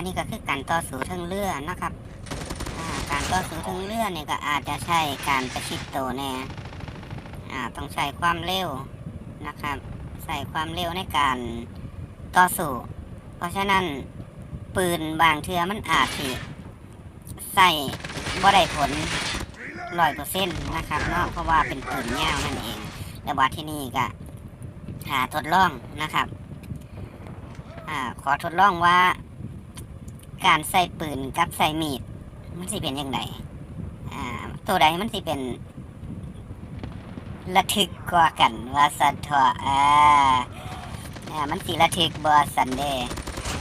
นนี้ก็คือการต่อสู้ทางเรือนะครับการต่อสู้ทางเรือเนี่ยก็อาจจะใช้การประชิดตัวแน่ต้องใช้ความเร็วนะครับ ใส่ความเร็วในการต่อสู้ เพราะฉะนั้นปืนบางเทือมันอาจสิใส่บ่ได้ผลร้อยเปอร์เซ็นต์นะครับเนาะเพราะว่าเป็นปืนยาวนั่นเองแล้วว่าที่นี่ก็หาทดลองนะครับอขอทดลองว่า การใส่ปืนกับใส่มีด มันสิเป็นยังไงอ่าตัวใดมันสิเป็นระทึกกว่ากันว่าสันทออ่าอ่ามันสิระทึกบอสันเด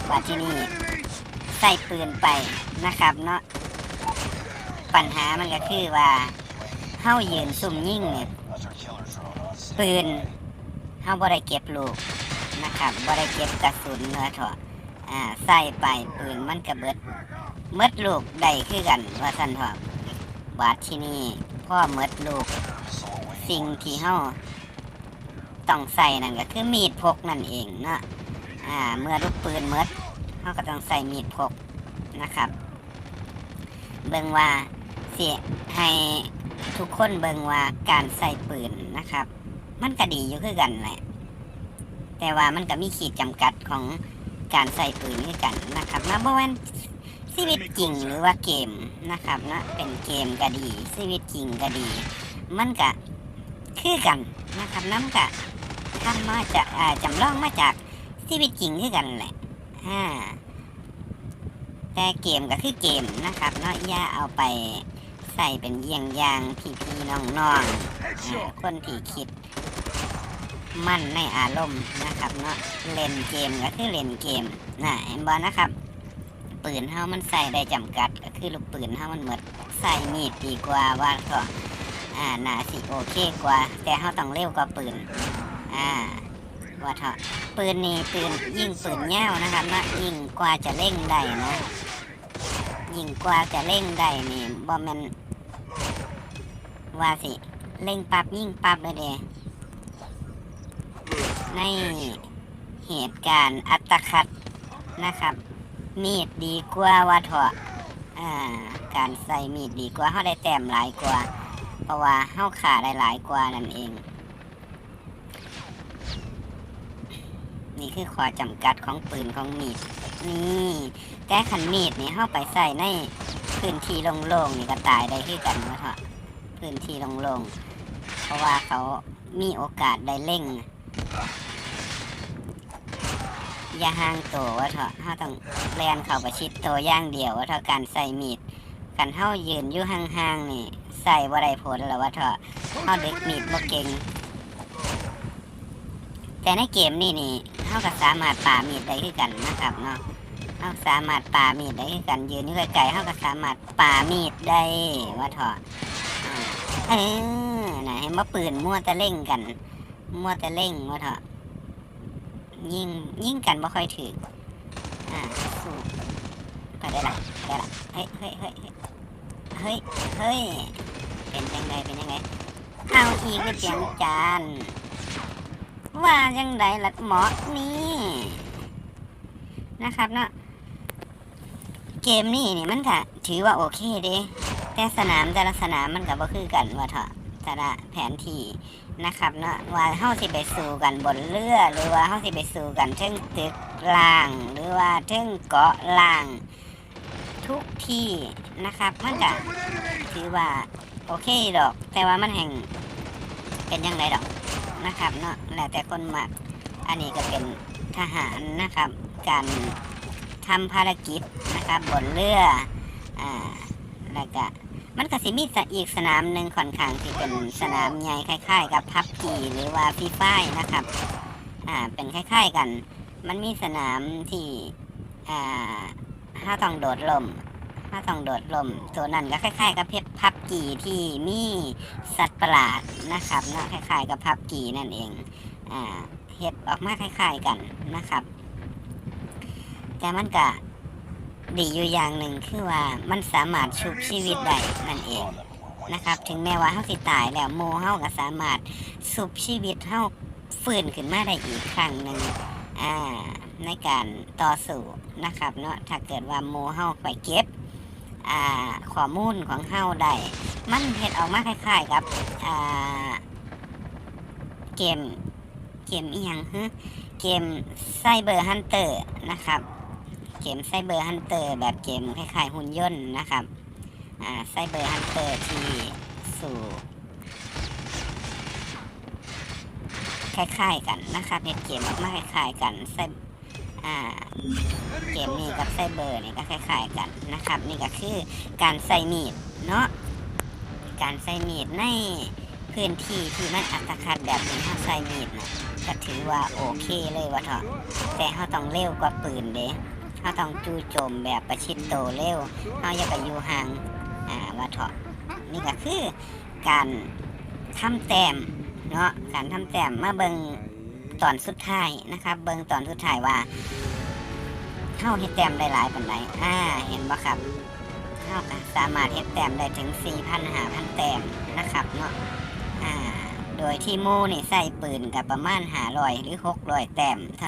ว่าที่นี่ใส่ปืนไปนะครับเนาะปัญหามันก็คือว่าเฮายืนซุ่มยิ่งเนี่ยปืนเฮาบ่ได้เก็บลูกนะครับบ่ได้เก็บกระสุนเนื้อถอ อ่าใส่ไปปืนมันก็เบิดเมดลูกได้คือกันว่าสันเถอะบาดที่นี่พ่อเมดลูก สิ่งที่เฮาต้องใส่นั่นก็คือมีดพกนั่นเองเนาะอ่าเมื่อลูกปืนเมดเฮาก็ต้องใส่มีดพกนะครับ เบิ่งว่าเสิให้ทุกคนเบิ่งว่าการใส่ปืนนะครับ มันก็ดีอยู่คือกันแหละแต่ว่ามันก็มีขีดจำกัดของ การใส่ปืนคือกันนะครับนะบ่แม่นชีวิตจริงหรือว่าเกมนะครับนะเป็นเกมก็ดีชีวิตจริงก็ดี มันก็คือกันนะครับน้ำกะทำมาจากจำลองมาจากชีวิตจริงคือกันแหละอ่าแต่เกมก็คือเกมนะครับเนาะอย่าเอาไปใส่เป็นเยี่ยงอย่างพี่พี่ๆน้องน้องๆคนที่คิด มั่นในอารมณ์นะครับเนาะเล่นเกมก็คือเล่นเกมนะเห็นบอนะครับปืนเฮามันใส่ได้จำกัด ก็คือลูกปืนเฮามันหมดใส่มีดดีกว่าว่าก็อ่าน่าสิโอเคกว่า แต่เฮาต้องเร็วกว่าปืนอ่าว่าเถอะปืนนี่ปืนยิงปืนแย้วนะครับนะยิงกว่าจะเร่งได้นะยิงกว่าจะเร่งได้นี่บ่แม่นว่าสิเร่งปับยิงปับเลยเด้ ในเหตุการณ์อัตคัดนะครับ มีดดีกว่าว่าเถอะอ่าการใส่มีดดีกว่าเขาได้แต้มหลายกว่า เพราะว่าเขาขาได้หลายกว่านั่นเอง นี่คือข้อจำกัดของปืนของมีดนี่แต่ขันมีดนี่เข้าไปใส่ในพื้นที่โล่งๆนี่ก็ตายได้คือกันว่าเถอะพื้นที่โล่งๆเพราะว่าเขามีโอกาสได้เล่ง อย่าห่างตัวว่าเถอะเขาต้องแลนเข้าประชิดตัวอย่างเดียวว่าเถอะการใส่มีดกันเฮายืนอยู่ห่างๆนี่ ใส่บ่ได้ผลแล้วว่าเถอะเฮาเด็กมีดบ่เก่งแต่ในเกมนี่นี่เฮาก็สามารถป่ามีดได้คือกันนะครับเนาะเฮาสามารถป่ามีดได้คือกันยืนอยู่ไกลๆเฮาก็สามารถป่ามีดได้ว่าเถอะเออนะให้มาปืนมั่วแต่เล่งกัน มัวแต่เล่งว่าเถอะยิ่งยิ่งกันบ่ค่อยถืออ่าสู้ก็ได้ละได้ละเฮ้ยเฮ้ยเฮ้ยเฮ้ยเฮ้ยเป็นยังไงเป็นยังไงเอาอีกเป็เสียงจานว่ายังไงล่ะหมอนี่นะครับเนาะเกมนี่นี่มันก็ถือว่าโอเคเด้แต่สนามแต่ละสนามมันก็บ่คือกันว่าเถอะ แต่ละแผนที่นะครับเนาะว่าเฮาสิไปสู่กันบนเรือหรือว่าเฮาสิไปสู่กันเทิงตึกล่าง หรือว่าเทิงเกาะล่าง ทุกที่นะครับมันก็ถือว่าโอเคดอก แต่ว่ามันแห่งเป็นยังไงดอกนะครับเนาะแล้วแต่คนมักอันนี้ก็เป็นทหารนะครับ การทำภารกิจนะครับบนเรืออ่าแล้วก็ มันก็สิมีสอีกสนามหนึ่งค่อนข้างที่เป็นสนามใหญ่คล้าย ๆ กับพับกีหรือว่าฟีฟ่ายนะครับ อ่าเป็นคล้าย ๆกัน มันมีสนามที่อ่าถ้าต้องโดดลมถ้าต้องโดดลมตัวนั้นก็คล้าย ๆ กับเพชรพับกีที่มีสัตว์ประหลาดนะครับเนาะคล้าย ๆ กับพับกีนั่นเองอ่าเห็ดออกมาคล้าย ๆ กันนะครับ แต่มันก็ ดีอยู่อย่างหนึ่งคือว่ามันสามารถชุบชีวิตได้นั่นเองนะครับ ถึงแม้ว่าเฮาสิตายแล้วโมเฮาก็สามารถสุบชีวิตเฮาฟื้นขึ้นมาได้อีกครั้งหนึ่งอ่าในการต่อสู้นะครับเนาะถ้าเกิดว่าหมูเฮาไปเก็บอ่าข้อมูลของเฮาได้มันเฮ็ดออกมาคล้ายๆกับอ่าเกมเกมอีหยังฮึเกมไซเบอร์ฮันเตอร์นะครับ เกมไซเบอร์ฮันเตอร์แบบเกมคล้ายๆหุ่นยนต์นะครับไซเบอร์ฮันเตอร์ที่สู่คล้ายๆกันนะครับเน็ตเกมออกมาคล้ายๆกันไซเกมนี้กับไซเบอร์นี่ก็คล้ายๆกันนะครับ นี่ก็คือการใส่มีดเนาะการใส่มีดในพื้นที่ที่มันอัตคัดแบบนี้ถ้าใส่มีดนะก็ถือว่าโอเคเลยวะเถอะแต่เขาต้องเร็วกว่าปืนเด้ เขาต้องจู่โจมแบบประชิดโตเร็วเขาอย่าไปอยู่ห่างอ่าวะเถอะนี่ก็คือการทำแต้มเนาะการทำแต้มมาเบิงตอนสุดท้ายนะครับ เบิงตอนสุดท้ายว่าเข้าเฮ็ดแต้มได้หลายปานใดอ่าเห็นบ่ครับเข้าสามารถเฮ็ดแต้มได้ถึง4,000 5,000แต้มนะครับเนาะอ่าโดยที่มู่นี่ใส่ปืนกับประมาณ500หรือ600แต้ม